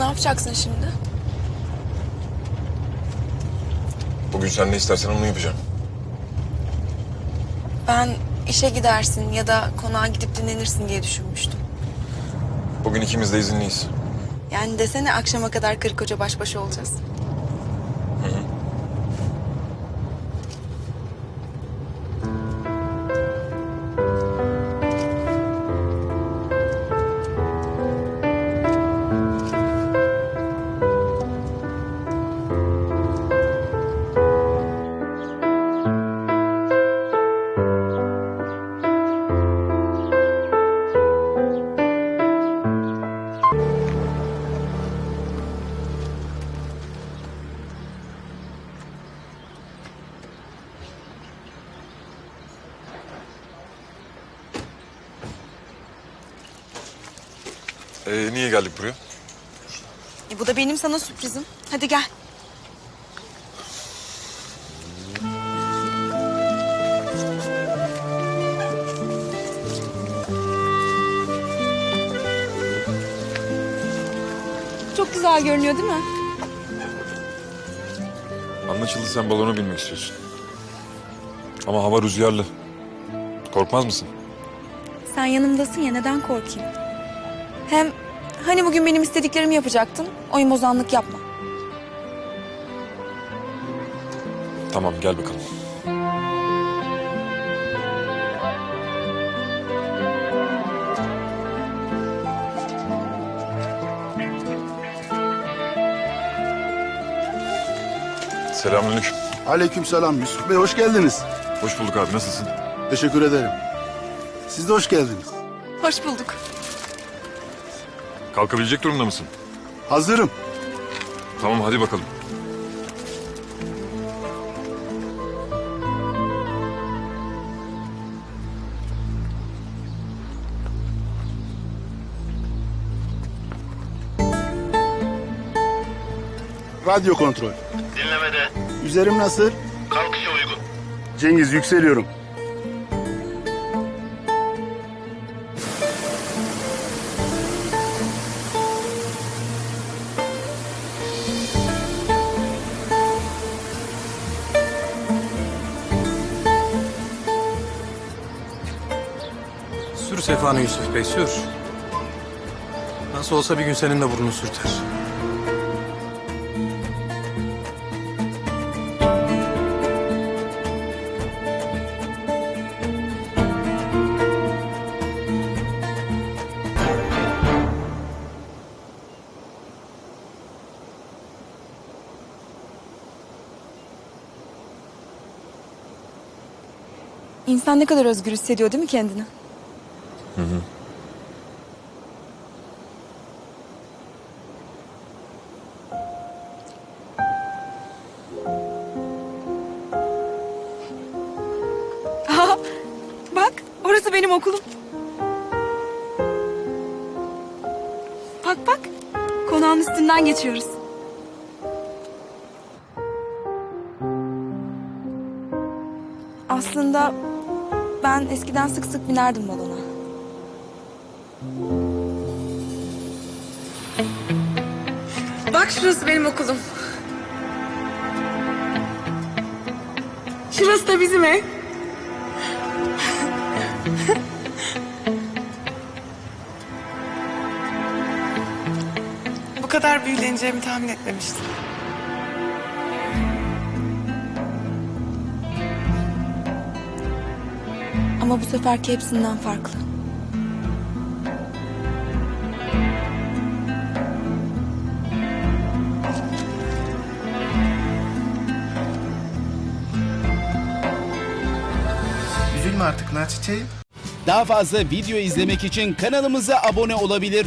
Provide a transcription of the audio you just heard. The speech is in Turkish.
Ne yapacaksın şimdi? Bugün sen ne istersen onu yapacağım. Ben işe gidersin ya da konağa gidip dinlenirsin diye düşünmüştüm. Bugün ikimiz de izinliyiz. Yani desene akşama kadar karı koca baş başa olacağız. Ee, niye geldik buraya? E bu da benim sana sürprizim. Hadi gel. Çok güzel görünüyor değil mi? Anlaşıldı sen balona binmek istiyorsun. Ama hava rüzgarlı. Korkmaz mısın? Sen yanımdasın ya neden korkayım? Hem hani bugün benim istediklerimi yapacaktın? Oyun bozanlık yapma. Tamam gel bakalım. Selamünaleyküm. Aleykümselam Yusuf Bey hoş geldiniz. Hoş bulduk abi nasılsın? Teşekkür ederim. Siz de hoş geldiniz. Hoş bulduk. Kalkabilecek durumda mısın? Hazırım. Tamam hadi bakalım. Radyo kontrol. Dinlemede. Üzerim nasıl? Kalkışa uygun. Cengiz yükseliyorum. Sür sefanı Yusuf Bey sür. Nasıl olsa bir gün senin de burnunu sürter. İnsan ne kadar özgür hissediyor değil mi kendini? Benim okulum. Bak bak konağın üstünden geçiyoruz. Aslında ben eskiden sık sık binerdim balona. Bak şurası benim okulum. Şurası da bizim ev. Kadar büyüleneceğimi tahmin etmemiştim. Ama bu seferki hepsinden farklı. Üzülme artık nar çiçeği. Daha fazla video izlemek için kanalımıza abone olabilir.